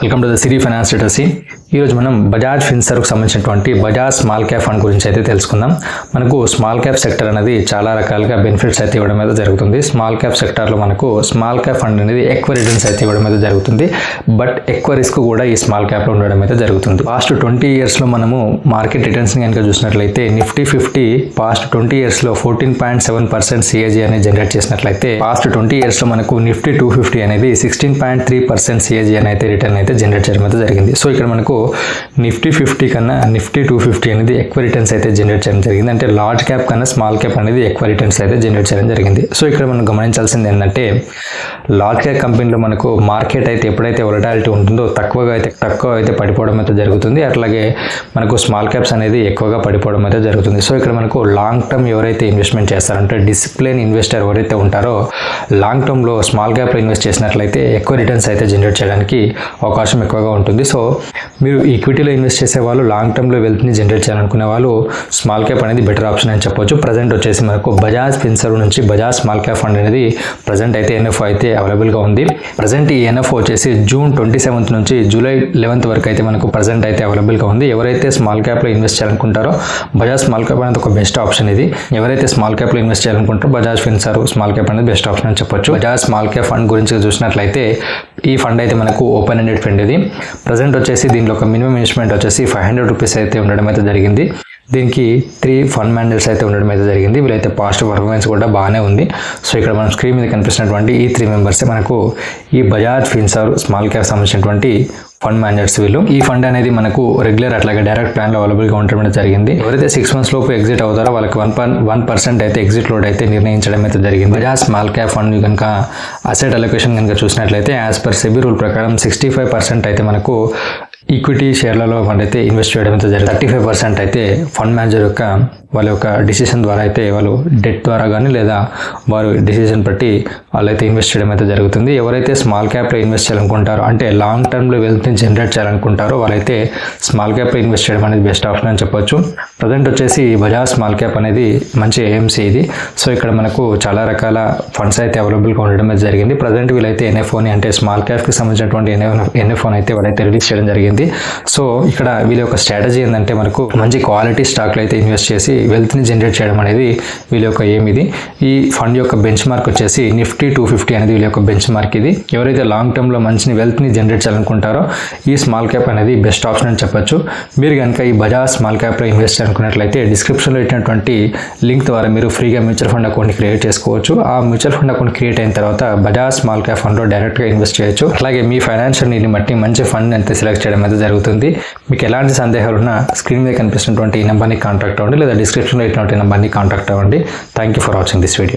Welcome to the City Finance Literacy. ఈరోజు మనం బజాజ్ ఫిన్సర్కు సంబంధించినటువంటి బజాజ్ స్మాల్ క్యాప్ ఫండ్ గురించి అయితే తెలుసుకుందాం. మనకు స్మాల్ క్యాప్ సెక్టర్ అనేది చాలా రకాలుగా బెనిఫిట్స్ అయితే ఇవ్వడం అయితే జరుగుతుంది. స్మాల్ క్యాప్ సెక్టర్లో మనకు స్మాల్ క్యాప్ ఫండ్ అనేది ఎక్కువ రిటర్న్స్ అయితే ఇవ్వడం అయితే జరుగుతుంది. బట్ ఎక్కువ రిస్క్ కూడా ఈ స్మాల్ క్యాప్లో ఉండడం అయితే జరుగుతుంది. పాస్ట్ ట్వంటీ ఇయర్స్లో మనము మార్కెట్ రిటర్న్స్ని కనుక చూసినట్లయితే నిఫ్టీ ఫిఫ్టీ పాస్ట్ ట్వంటీ ఇయర్స్లో fourteen point seven percent CAGR అనేది జనరేట్ చేసినట్లయితే పాస్ట్ ట్వంటీ ఇయర్స్లో మనకు నిఫ్టీ టూ ఫిఫ్టీ అనేది sixteen point three percent CAGR అని అయితే రిటర్న్ అయితే జనరేట్ చేయడం అయితే జరిగింది. సో ఇక్కడ మనకు నిఫ్టీ ఫిఫ్టీ కన్నా నిఫ్టీ టూ ఫిఫ్టీ అనేది ఎక్కువ రిటర్న్స్ అయితే జనరేట్ చేయడం జరిగింది. అంటే లార్జ్ క్యాప్ కన్నా స్మాల్ క్యాప్ అనేది ఎక్కువ రిటర్న్స్ అయితే జనరేట్ చేయడం జరిగింది. సో ఇక్కడ మనం గమనించాల్సింది ఏంటంటే లార్జ్ క్యాప్ కంపెనీలో మనకు మార్కెట్ అయితే ఎప్పుడైతే ఒలటాలిటీ ఉంటుందో తక్కువగా అయితే తక్కువ అయితే పడిపోవడం అయితే జరుగుతుంది. అట్లాగే మనకు స్మాల్ క్యాప్స్ అనేది ఎక్కువగా పడిపోవడం అయితే జరుగుతుంది. సో ఇక్కడ మనకు లాంగ్ టర్మ్ ఎవరైతే ఇన్వెస్ట్మెంట్ చేస్తారంటే డిసిప్లిన్ ఇన్వెస్టర్ ఎవరైతే ఉంటారో లాంగ్ టర్మ్లో స్మాల్ క్యాప్లో ఇన్వెస్ట్ చేసినట్లయితే ఎక్కువ రిటర్న్స్ అయితే జనరేట్ చేయడానికి అవకాశం ఎక్కువగా ఉంటుంది. సో మీరు ఈక్విటీలో ఇన్వెస్ట్ చేసే వాళ్ళు లాంగ్ టర్మ్లో వెల్త్ని జనరేట్ చేయాలనుకునే వాళ్ళు స్మాల్ క్యాప్ అనేది బెటర్ ఆప్షన్ అని చెప్పొచ్చు. ప్రజెంట్ వచ్చేసి మనకు బజాజ్ ఫిన్సర్ నుంచి బజాజ్ స్మాల్ క్యాప్ ఫండ్ అనేది ప్రజెంట్ అయితే ఎన్ఎఫ్ఓ అయితే అవైలబుల్గా ఉంది. ప్రజెంట్ ఈ ఎన్ఎఫ్ఓ వచ్చేసి జూన్ ట్వంటీ సెవెంత్ నుంచి జూలై లెవెన్త్ వరకు అయితే మనకు ప్రజెంట్ అయితే అవైలబుల్గా ఉంది. ఎవరైతే స్మాల్ క్యాప్లో ఇన్వెస్ట్ చేయాలనుకుంటారో బజాజ్ స్మాల్ క్యాప్ అనేది ఒక బెస్ట్ ఆప్షన్ ఇది. ఎవరైతే స్మాల్ క్యాప్లో ఇన్వెస్ట్ చేయాలనుకుంటారో బజాజ్ ఫిన్సర్ స్మాల్ క్యాప్ అనేది బెస్ట్ ఆప్షన్ అని చెప్పొచ్చు. బజాజ్ స్మాల్ క్యాప్ ఫండ్ గురించి చూసినట్లయితే ఈ ఫండ్ అయితే మనకు ఓపెన్ ఎండెడ్ ఫండ్ ఇది. ప్రజెంట్ వచ్చేసి దీంట్లో ఒక మినిమం ఇన్వెస్ట్మెంట్ వచ్చేసి ఫైవ్ హండ్రెడ్ రూపీస్ అయితే ఉండడం అయితే జరిగింది. దీనికి త్రీ ఫండ్ మేనేజర్స్ అయితే ఉండడం అయితే జరిగింది. వీళ్ళైతే పాజిటివ్ పర్ఫార్మెన్స్ కూడా బాగానే ఉంది. సో ఇక్కడ మనం స్క్రీన్ మీద కనిపిస్తున్నటువంటి ఈ త్రీ మెంబర్సే మనకు ఈ బజాజ్ ఫిన్సార్ స్మాల్ క్యాప్ సంబంధించినటువంటి ఫండ్ మేనేజర్స్ వీళ్ళు. ఈ ఫండ్ అనేది మనకు రెగ్యులర్ అట్లాగే డైరెక్ట్ ప్లాన్లో అవైలబుల్గా ఉండడం అయితే జరిగింది. ఎవరైతే సిక్స్ మంత్స్ లోపు ఎగ్జిట్ అవుతారో వాళ్ళకి వన్ వన్ పర్సెంట్ అయితే ఎగ్జిట్ లోడ్ అయితే నిర్ణయించడం అయితే జరిగింది. బజాజ్ స్మాల్ క్యాప్ ఫండ్ కనుక అసెట్ అలొకేషన్ కనుక చూసినట్లయితే యాజ్ పర్ సెబీ రూల్ ప్రకారం సిక్స్టీ ఫైవ్ పర్సెంట్ అయితే మనకు ఈక్విటీ షేర్లలో వాళ్ళైతే అయితే ఇన్వెస్ట్ చేయడం అయితే జరిగింది. థర్టీ ఫైవ్ పర్సెంట్ అయితే ఫండ్ మేనేజర్ యొక్క వాళ్ళ యొక్క డిసిషన్ ద్వారా అయితే వాళ్ళు డెట్ ద్వారా కానీ లేదా వారు డిసిషన్ బట్టి వాళ్ళైతే ఇన్వెస్ట్ చేయడం అయితే జరుగుతుంది. ఎవరైతే స్మాల్ క్యాప్లో ఇన్వెస్ట్ చేయాలనుకుంటారో అంటే లాంగ్ టర్మ్లో వెల్త్ని జనరేట్ చేయాలనుకుంటారో వాళ్ళైతే స్మాల్ క్యాప్లో ఇన్వెస్ట్ చేయడం అనేది బెస్ట్ ఆప్షన్ అని చెప్పొచ్చు. ప్రజెంట్ వచ్చేసి బజాజ్ స్మాల్ క్యాప్ అనేది మంచి ఏఎంసీ ఇది. సో ఇక్కడ మనకు చాలా రకాల ఫండ్స్ అయితే అవైలబుల్గా ఉండడం అయితే జరిగింది. ప్రజెంట్ వీళ్ళైతే ఎన్ఎఫ్ఓని అంటే స్మాల్ క్యాప్కి సంబంధించినటువంటి ఎన్ఎఫ్ఓని అయితే వాళ్ళైతే రిలీజ్ చేయడం జరిగింది. సో ఇక్కడ వీళ్ళ యొక్క స్ట్రాటజీ ఏంటంటే మనకు మంచి క్వాలిటీ స్టాక్లు అయితే ఇన్వెస్ట్ చేసి వెల్త్ని జనరేట్ చేయడం అనేది వీళ్ళ యొక్క ఏం ఇది. ఈ ఫండ్ యొక్క బెంచ్ మార్క్ వచ్చేసి నిఫ్టీ టూ ఫిఫ్టీ అనేది వీళ్ళ యొక్క బెంచ్ మార్క్ ఇది. ఎవరైతే లాంగ్ టర్మ్లో మంచి వెల్త్ని జనరేట్ చేయాలనుకుంటారో ఈ స్మాల్ క్యాప్ అనేది బెస్ట్ ఆప్షన్ అని చెప్పొచ్చు. మీరు కనుక ఈ బజాజ్ స్మాల్ క్యాప్లో ఇన్వెస్ట్ చేయాలనుకున్నట్లయితే డిస్క్రిప్షన్లో ఇచ్చినటువంటి లింక్ ద్వారా మీరు ఫ్రీగా మ్యూచువల్ ఫండ్ అకౌంట్ని క్రియేట్ చేసుకోవచ్చు. ఆ మ్యూచువల్ ఫండ్ అకౌంట్ క్రియేట్ అయిన తర్వాత బజాజ్ స్మాల్ క్యాప్ ఫండ్లో డైరెక్ట్గా ఇన్వెస్ట్ చేయొచ్చు. అలాగే మీ ఫైనాన్షియల్ నీటిని బట్టి మంచి ఫండ్ అయితే సెలెక్ట్ చేయడం అయితే జరుగుతుంది. మీకు ఎలాంటి సందేహాలు ఉన్నా స్క్రీన్ మీద కనిపిస్తున్నటువంటి ఈ నెంబర్ని కాంటాక్ట్ అవ్వండి లేదా డిస్క్రిప్షన్లో ఇచ్చినటువంటి నెంబర్ని కాంటాక్ట్ అవ్వండి. Thank you for watching this video